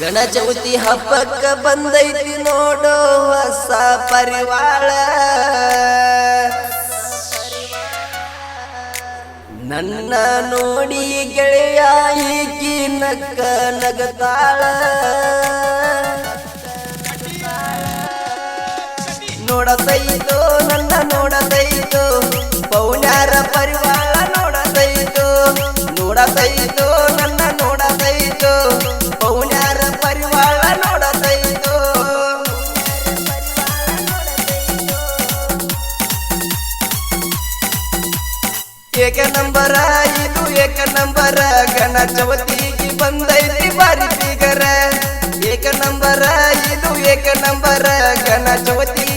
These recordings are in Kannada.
ಗಣಚೌತಿ ಹಬ್ಬಕ್ಕ ಬಂದೈತಿ ನೋಡೋ ಹೊಸ ಪರಿವಾಳ ನನ್ನ ನೋಡಿ ಗೆಳೆಯ ಈಕಿ ನಕ್ಕ ನಗತಾಳ. ನೋಡತೈತೋ ಏಕ ನಂಬರ, ಇದು ಏಕ ನಂಬರ. ಗಣ ಚವತಿಗೆ ಬಂದೈತಿ ಬಾರಿ ಬೀಗರ ಏಕ ನಂಬರ, ಇದು ಏಕ ನಂಬರ. ಗಣ ಚವತಿಗೆ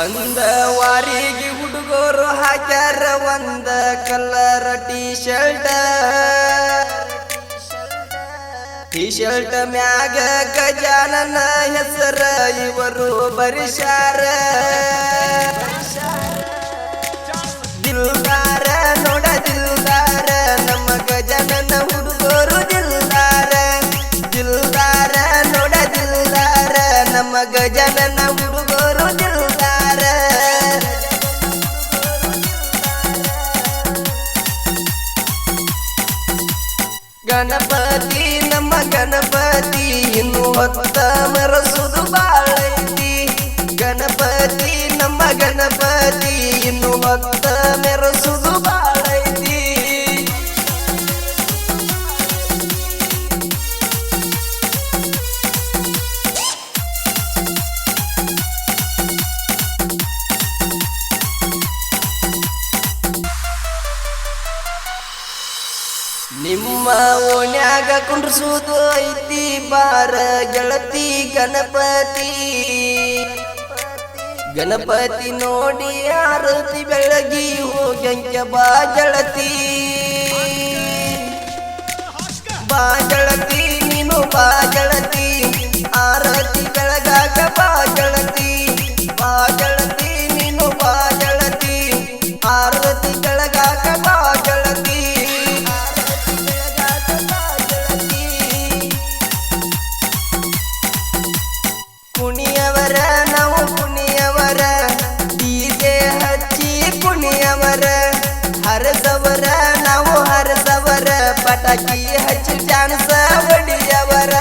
ಒಂದ ವಾರಿಗೆ ಹುಡುಗರು ಹಾಕ್ಯಾರ, ಒಂದ colour T shirt T shirt ಮ್ಯಾಗ ಗಜಾನನ ಹೆಸರ ಇವರು ಬರಿಶಾರ ದಿಲ್ದಾರ ನೋಡ ದಿಲ್ದಾರ, ನಮ್ಮ ಗಜಾನನ ಹುಡುಗರು ದಿಲ್ದಾರ. ದಿಲ್ದಾರ ನೋಡ ದಿಲ್ದಾರ, ನಮ್ಮ ಗಜಾನನ ಓಣ್ಯಾಗ ಕುಂಡ್ರಸುದು ಐತಿ ಬಾರ ಗೆಳತಿ ಗಣಪತಿ. ಗಣಪತಿ ನೋಡಿ ಆರತಿ ಬೆಳಗಿ ಹೋಗ್ಯಂಕ ಬಾ ಗೆಳತಿ. ಬಾ ಹರಸವರ, ನಾವು ಹರಸವರ, ಪಟಾಕಿ ಹಚ್ಚಿ ಚಾನ್ಸ ಹೊಡಿಯವರ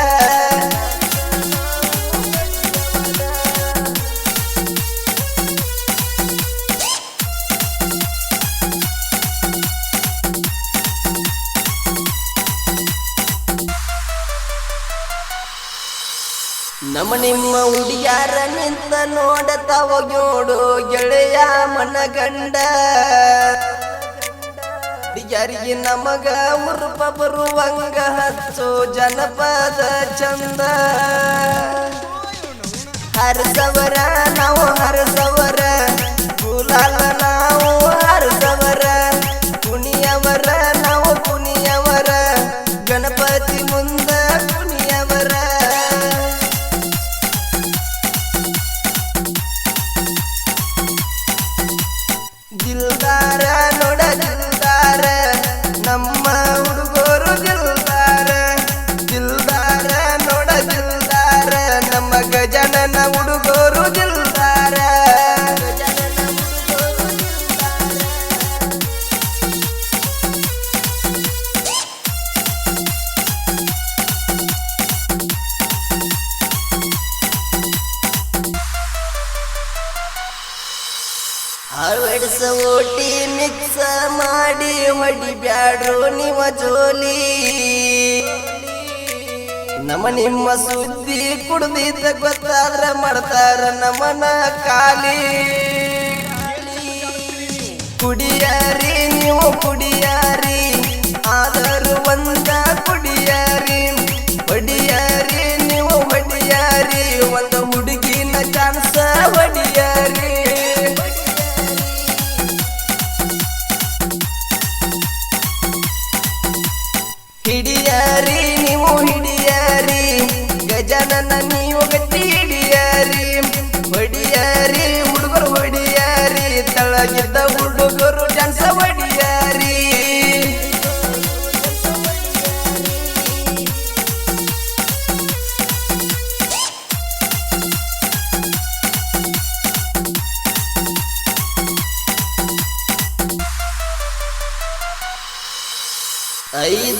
ನಮ್ಮ ನಿಮ್ಮ ಹುಡುಗಿಯಾರ ನಿಂತ ನೋಡತಾವ ಹೋಗ್ಯೋಡು ಗೆಳೆಯ ಮನಗಂಡ. ಹುಡುಗ್ಯಾರಿಗೆ ನಮಗ ಉರುಪ ಬರುವಂಗ ಹಚ್ಚೋ ಜನಪದ ಚಂದ. ಹರಸವರ ಓಟಿ ಮಿಕ್ಸ ಮಾಡಿ ಬ್ಯಾಡ್ರು ನಿಮ್ಮ ಜೋಲಿ. ನಮ್ಮ ನಿಮ್ಮ ಸುದ್ದಿ ಕುಡಿದಿದ್ದ ಗೊತ್ತಾದ್ರ ಮಾಡ್ತಾರ ನಮ್ಮನ ಕಾಲಿ ಕುಡಿಯಾರಿ ನೀವು ಕುಡಿಯಾರಿ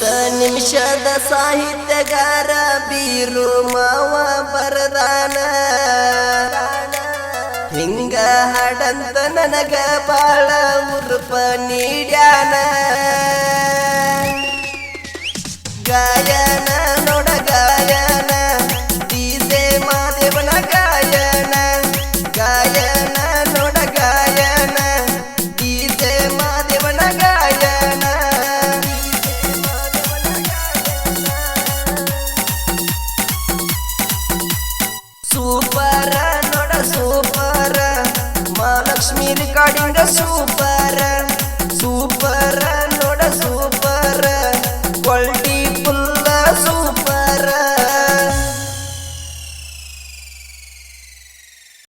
ಐದ ನಿಮಿಷದ ಸಾಹಿತ್ಯಗಾರ ಬೀರು ಮಾವ ಬರದಾನ. ಹಿಂಗ ಹಾಡಂತ ನನಗ ಬಾಳ ಉರುಪ ನೀಡ್ಯಾನ. ರಶ್ಮಿ ರೆಕಾರ್ಡಿಂಗ್ ಸೂಪರ್ ಸೂಪರ್ ನೋಡ ಸೂಪರ್.